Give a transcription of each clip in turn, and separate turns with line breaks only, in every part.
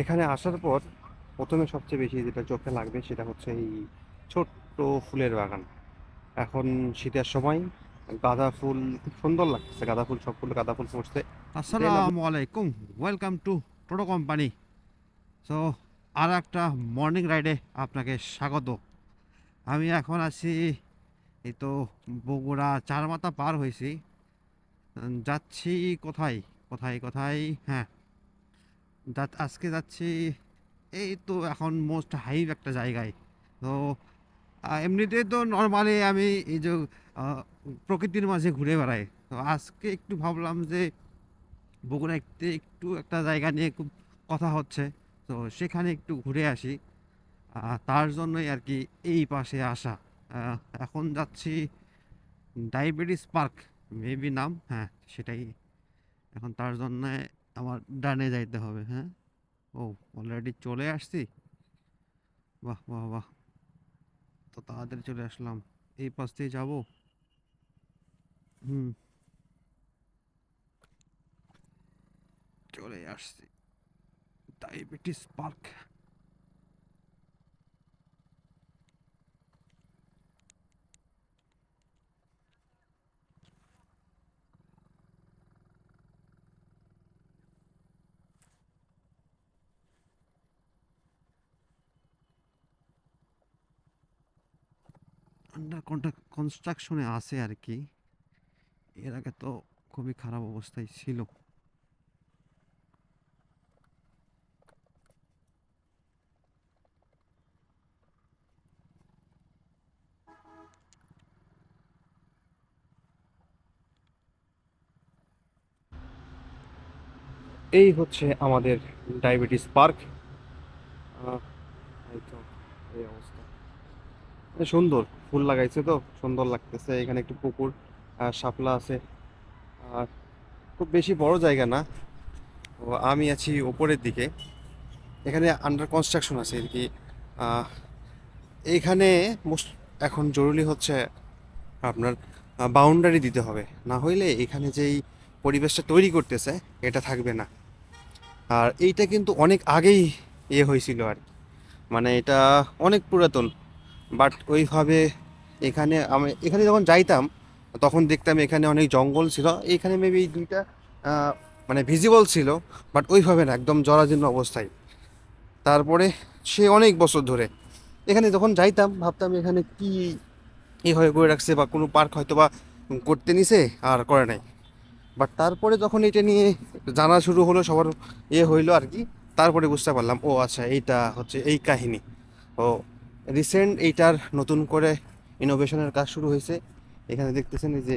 এখানে আসার পর প্রথমে সবচেয়ে বেশি যেটা চোখে লাগবে সেটা হচ্ছে এই ছোট্ট ফুলের বাগান। এখন শীতের সময় গাঁদা ফুল খুব সুন্দর লাগছে গাঁদা ফুল, সব ফুল, গাঁদা ফুল ফুটছে।
আসসালামু আলাইকুম welcome to Toto company so আর একটা মর্নিং রাইডে আপনাকে স্বাগত। আমি এখন আছি, এই তো বগুড়া চার মাথা পার হয়েছি। যাচ্ছি কোথায়? কোথায় কোথায়? হ্যাঁ যা আজকে যাচ্ছি, এই তো এখন মোস্ট হাইভ একটা জায়গায়। তো এমনিতে তো নর্মালি আমি এই যে প্রকৃতির মাঝে ঘুরে বেড়াই। তো আজকে একটু ভাবলাম যে বগুড়া একটু একটু একটা জায়গা নিয়ে খুব কথা হচ্ছে। তো সেখানে একটু ঘুরে আসি। তার জন্যই আর কি এই পাশে আসা। এখন যাচ্ছি ডায়াবেটিস পার্ক মেবি নাম হ্যাঁ সেটাই। এখন তার জন্য আমার ডানে যাইতে হবে হ্যাঁ? ও অলরেডি চলে আসছি? বাহ বাহ বাহ। তো তাড়াতাড়ি চলে আসলাম। এই পাশ দিয়ে যাব? হুম। চলে আসছি। ডায়াবেটিস পার্ক আন্ডার কনস্ট্রাকশনে আছে আর কি এর আগে তো খুবই খারাপ অবস্থায় ছিল।
এই হচ্ছে আমাদের ডায়াবেটিস পার্ক। এই অবস্থা। সুন্দর, ফুল লাগাইছে তো, সুন্দর লাগতেছে। এখানে একটু পুকুর আর শাপলা আছে। আর খুব বেশি বড় জায়গা না। তো আমি আছি ওপরের দিকে। এখানে আন্ডার কনস্ট্রাকশন আছে আর কি। এইখানে মোস্ট এখন জরুরি হচ্ছে আপনার বাউন্ডারি দিতে হবে। না হইলে এখানে যেই পরিবেশটা তৈরি করতেছে, এটা থাকবে না। আর এইটা কিন্তু অনেক আগেই ইয়ে হয়েছিল আর কি। মানে এটা অনেক পুরাতন। বাট ওইভাবে এখানে আমি, এখানে যখন যাইতাম, তখন দেখতাম এখানে অনেক জঙ্গল ছিল। এইখানে মেবি দুইটা মানে ভিজিবল ছিল বাট ওইভাবে না, একদম জরাজীর্ণ অবস্থায়। তারপরে সে অনেক বছর ধরে, এখানে যখন যাইতাম, ভাবতাম এখানে কি এইভাবে করে রাখছে বা কোনো পার্ক হয়তো বা করতে নিছে আর করে নাই। বাট তারপরে যখন এটা নিয়ে জানা শুরু হলো, সবার ইয়ে হইল আর কি, তারপরে বুঝতে পারলাম, ও আচ্ছা এইটা হচ্ছে এই কাহিনী। ও রিসেন্ট এইটার নতুন করে ইনোভেশনের কাজ শুরু হয়েছে। এখানে দেখতেছেন এই যে,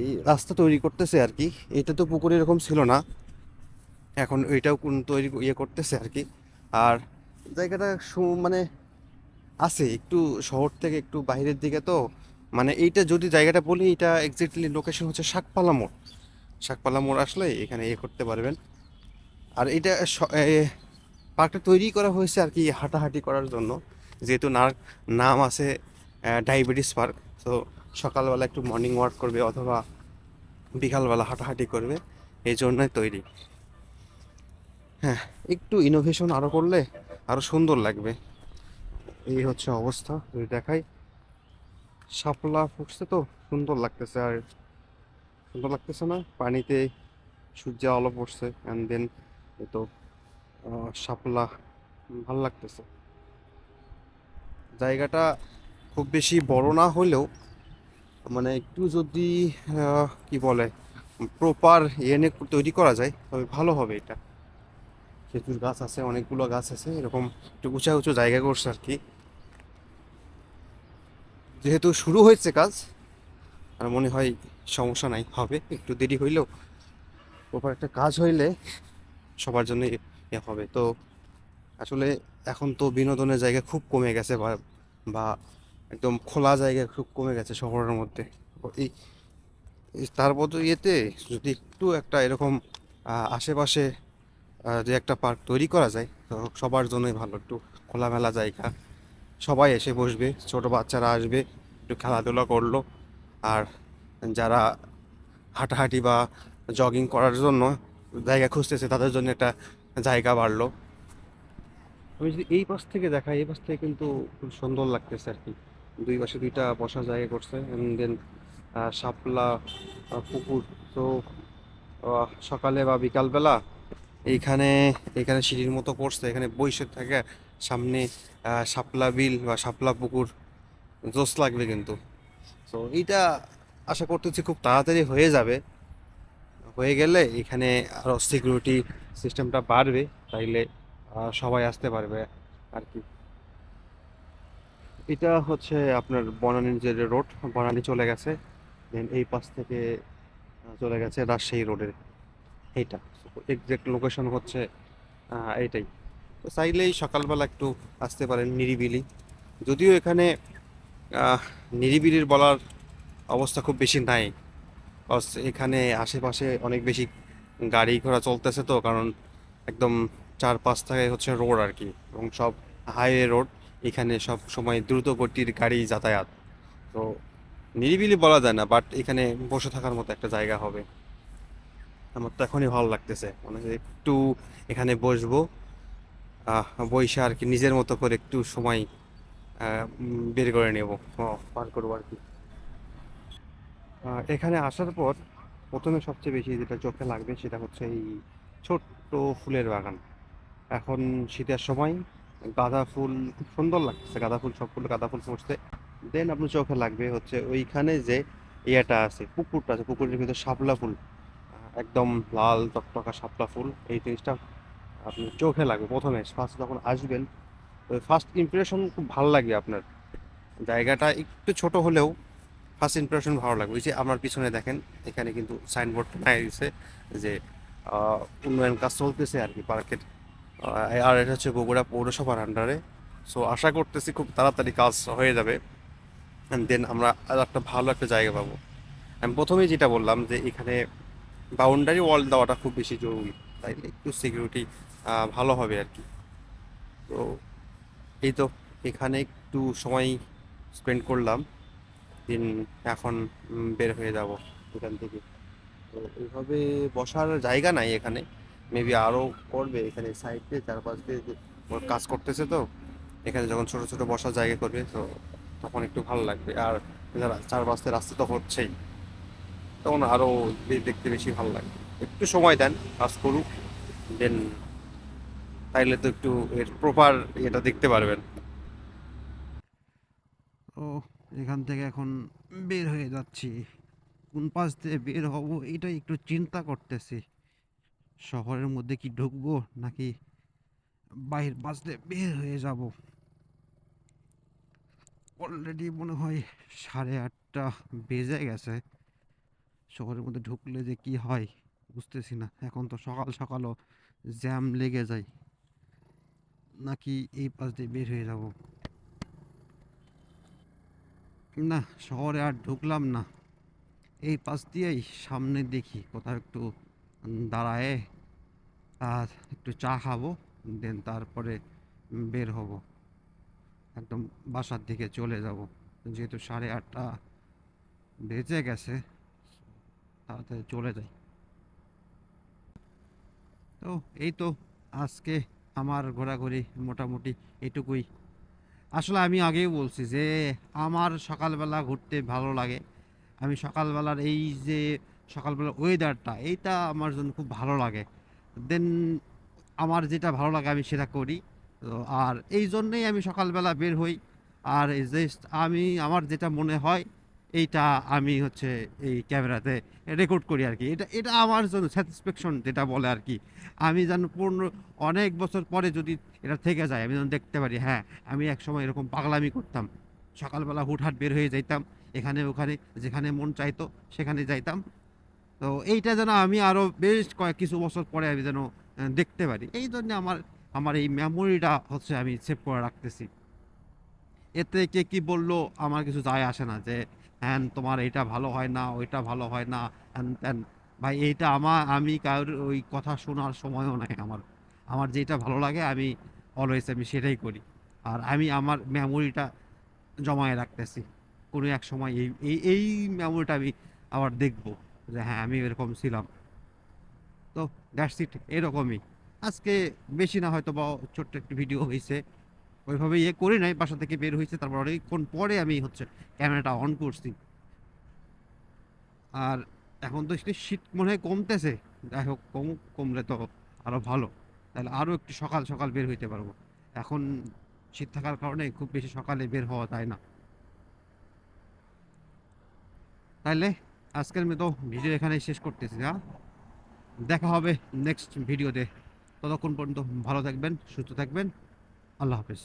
এই রাস্তা তৈরি করতেছে আর কি। এটা তো পুকুর এরকম ছিল না। এখন ওইটাও কোন তৈরি ইয়ে করতেছে আর কি। আর জায়গাটা মানে আছে একটু শহর থেকে একটু বাইরের দিকে তো। মানে এইটা যদি জায়গাটা বলি এটা এক্স্যাক্টলি লোকেশন হচ্ছে শাকপালা মোড়। শাকপালা মোড় আসলে এখানে ইয়ে করতে পারবেন। আর এটা পার্কটা তৈরি করা হয়েছে আর কি হাঁটাহাঁটি করার জন্য। যেহেতু নার নাম আছে ডায়াবেটিস পার্ক, তো সকালবেলা একটু মর্নিং ওয়াক করবে অথবা বিকালবেলা হাঁটাহাঁটি করবে, এই জন্যই তৈরি। হ্যাঁ একটু ইনোভেশন আরও করলে আরও সুন্দর লাগবে। এই হচ্ছে অবস্থা, যদি দেখাই। শাপলা ফুটছে তো, সুন্দর লাগতেছে আর সুন্দর লাগতেছে না? পানিতে সূর্যের আলো পড়ছে অ্যান্ড দেন তো শাপলা ভালো লাগতেছে। জায়গাটা খুব বেশি বড় না হলেও মানে একটু যদি কি বলে প্রপার এনে তৈরি করা যায়, তবে ভালো হবে এটা। খেজুর গাছ আছে, অনেকগুলো গাছ আছে, এরকম একটু উঁচা উঁচু জায়গা করছে আর কি। যেহেতু শুরু হয়েছে কাজ, আর মনে হয় সমস্যা নাই, হবে, একটু দেরি হইলেও প্রপার একটা কাজ হইলে সবার জন্য ইয়ে হবে। তো আসলে এখন তো বিনোদনের জায়গা খুব কমে গেছে বা একদম খোলা জায়গা খুব কমে গেছে শহরের মধ্যে। এই তার বদল ইয়েতে যদি একটু একটা এরকম আশেপাশে যে একটা পার্ক তৈরি করা যায়, তো সবার জন্যই ভালো। একটু খোলামেলা জায়গা, সবাই এসে বসবে, ছোট বাচ্চারা আসবে, একটু খেলাধুলা করল। আর যারা হাঁটাহাঁটি বা জগিং করার জন্য জায়গা খুঁজতেছে, তাদের জন্য একটা জায়গা বাড়লো। আমি যদি এই পাশ থেকে দেখাই, এই পাশ থেকে কিন্তু খুব সুন্দর লাগতেছে আর কি। দুই পাশে দুইটা বসার জায়গা করছে দেন শাপলা পুকুর। তো সকালে বা বিকালবেলা এইখানে এখানে সিঁড়ির মতো করছে এখানে বসে থাকে, সামনে শাপলা বিল বা শাপলা পুকুর। জোস লাগবে কিন্তু। তো এইটা আশা করতেছি খুব তাড়াতাড়ি হয়ে যাবে। হয়ে গেলে এখানে আরও সিকিউরিটি সিস্টেমটা বাড়বে, তাইলে সবাই আসতে পারবে আর কি এটা হচ্ছে আপনার বনানীর যে রোড বনানী চলে গেছে। দেন এই পাশ থেকে চলে গেছে রাজশাহী রোডের এইটা। এক্সাক্ট লোকেশন হচ্ছে এইটাই। তো চাইলেই সকালবেলা একটু আসতে পারেন নিরিবিলি। যদিও এখানে নিরিবিলির বলার অবস্থা খুব বেশি নাই। এখানে আশেপাশে অনেক বেশি গাড়ি ঘোড়া চলতেছে তো, কারণ একদম চার পাঁচ থেকে হচ্ছে রোড আর কি এবং সব হাইওয়ে রোড এখানে সব সময় দ্রুত গতির গাড়ি যাতায়াত। তো নিরিবিলি বলা যায় না বাট এখানে বসে থাকার মতো একটা জায়গা হবে। আমার তো এখনই ভালো লাগতেছে। মানে একটু এখানে বসবো বইসা আর কি নিজের মতো করে একটু সময় বের করে নেব পার করব আর কি এখানে আসার পর প্রথমে সবচেয়ে বেশি যেটা চোখে লাগবে সেটা হচ্ছে এই ছোট্ট ফুলের বাগান। এখন শীতের সময় গাঁদা ফুল খুব সুন্দর লাগতেছে, গাঁদা ফুল সবগুলো গাঁদা ফুল ফুটছে। দেন আপনার চোখে লাগবে হচ্ছে ওইখানে যে ইয়েটা আছে, পুকুরটা আছে, পুকুরের ভিতরে শাপলা ফুল। একদম লাল, টকটকা শাপলা ফুল, এই জিনিসটা আপনার চোখে লাগবে প্রথমে। ফার্স্ট যখন আসবেন ফার্স্ট ইমপ্রেশন খুব ভালো লাগবে আপনার। জায়গাটা একটু ছোট হলেও ফার্স্ট ইমপ্রেশন ভালো লাগবে। ওই যে আমার পিছনে দেখেন, এখানে কিন্তু সাইনবোর্ড নাই যে উন্নয়ন কাজ চলতেছে আর কি পার্কের আর এটা হচ্ছে বগুড়া পৌরসভার আন্ডারে সো আশা করতেছি খুব তাড়াতাড়ি কাজ হয়ে যাবে। দেন আমরা একটা ভালো একটা জায়গা পাবো। আমি প্রথমেই যেটা বললাম যে এখানে বাউন্ডারি ওয়াল দেওয়াটা খুব বেশি জরুরি। তাই একটু সিকিউরিটি ভালো হবে আর কি। তো, এই তো এখানে একটু সময় স্পেন্ড করলাম। দিন এখন বের হয়ে যাব এখান থেকে। তো, এইভাবে বসার জায়গা নাই এখানে। মেবি আরও করবে এখানে সাইডে চারপাশ দিয়ে কাজ করতেছে তো, এখানে যখন ছোট ছোট বসার জায়গা করবে, তো তখন একটু ভালো লাগবে। আর চারপাশে রাস্তা তো হচ্ছেই। তখন আরও দেখতে বেশি ভালো লাগবে। একটু সময় দেন, কাজ করুক দেন তাইলে তো একটু এর প্রপার এটা দেখতে পারবেন।
ও, এখান থেকে এখন বের হয়ে যাচ্ছি। কোন পাশ দিয়ে বের হব, এটাই একটু চিন্তা করতেছি। শহরের মধ্যে কি ঢুকবো নাকি পাশ দিয়ে বের হয়ে যাব? অলরেডি মনে হয় সাড়ে আটটা বেজে গেছে। শহরের মধ্যে ঢুকলে যে কি হয় বুঝতেছি না। এখন তো সকাল সকালও জ্যাম লেগে যায়। নাকি এই পাশ দিয়ে বের হয়ে যাব? না, শহরে আর ঢুকলাম না। এই পাশ দিয়েই সামনে দেখি, কোথাও একটু দাঁড়ায়। আর একটু চা খাব, দেন তারপরে বের হব। একদম বাসার দিকে চলে যাব। যেহেতু সাড়ে আটটা বেজে গেছে, তাড়াতাড়ি চলে যাই। তো এই তো আজকে আমার ঘোরাঘুরি মোটামুটি এটুকুই। আসলে আমি আগেই বলছি যে, আমার সকালবেলা ঘুরতে ভালো লাগে। আমি সকালবেলার এই যে সকালবেলার ওয়েদারটা এইটা আমার জন্য খুব ভালো লাগে। দেন আমার যেটা ভালো লাগে আমি সেটা করি। তো আর এই জন্যেই আমি সকালবেলা বের হই। আর জাস্ট আমি, আমার যেটা মনে হয়, এইটা আমি হচ্ছে এই ক্যামেরাতে রেকর্ড করি আর কি। এটা এটা আমার জন্য স্যাটিসফ্যাকশন যেটা বলে আর কি। আমি যেন পূর্ণ অনেক বছর পরে যদি এটা থেকে যায়, আমি যেন দেখতে পারি হ্যাঁ আমি এক সময় এরকম পাগলামি করতাম। সকালবেলা হুটহাট বের হয়ে যাইতাম, এখানে ওখানে, যেখানে মন চাইতো, সেখানে যাইতাম। তো এইটা যেন আমি আরও বেশ কয়েক কিছু বছর পরে আমি যেন দেখতে পারি। এই জন্য আমার আমার এই মেমোরিটা হচ্ছে আমি সেভ করে রাখতেছি। এতে কে কি বলল আমার কিছু যায় আসে না যে, হ্যান, তোমার এইটা ভালো হয় না, ওইটা ভালো হয় না, হ্যান, ত্যান। ভাই, এইটা আমার আমি কারোর ওই কথা শোনার সময়ও নাই আমার। আমার যেটা ভালো লাগে আমি অলওয়েজ আমি সেটাই করি। আর আমি আমার মেমোরিটা জমায়ে রাখতেছি। কোনো এক সময় এই এই মেমোরিটা আমি আবার দেখব। যে হ্যাঁ আমি এরকম ছিলাম। তো দ্যাটস ইট এরকমই। আজকে বেশি না হয়তো বা ছোট্ট একটু ভিডিও হয়েছে ওইভাবে ইয়ে করি নাই, বাসা থেকে বের হয়েছে তারপর অনেকক্ষণ পরে আমি হচ্ছে ক্যামেরাটা অন করছি। আর এখন তো শীত মনে হয় কমতেছে। যাই হোক, কম, কমলে তো আরও ভালো। তাহলে আরও একটু সকাল সকাল বের হইতে পারব। এখন শীত থাকার কারণে খুব বেশি সকালে বের হওয়া যায় না। তাইলে আজকের মতো ভিডিও এখানে শেষ করতেছি না দেখা হবে নেক্সট ভিডিওতে ততক্ষণ পর্যন্ত ভালো থাকবেন, সুস্থ থাকবেন। আল্লাহ হাফেজ।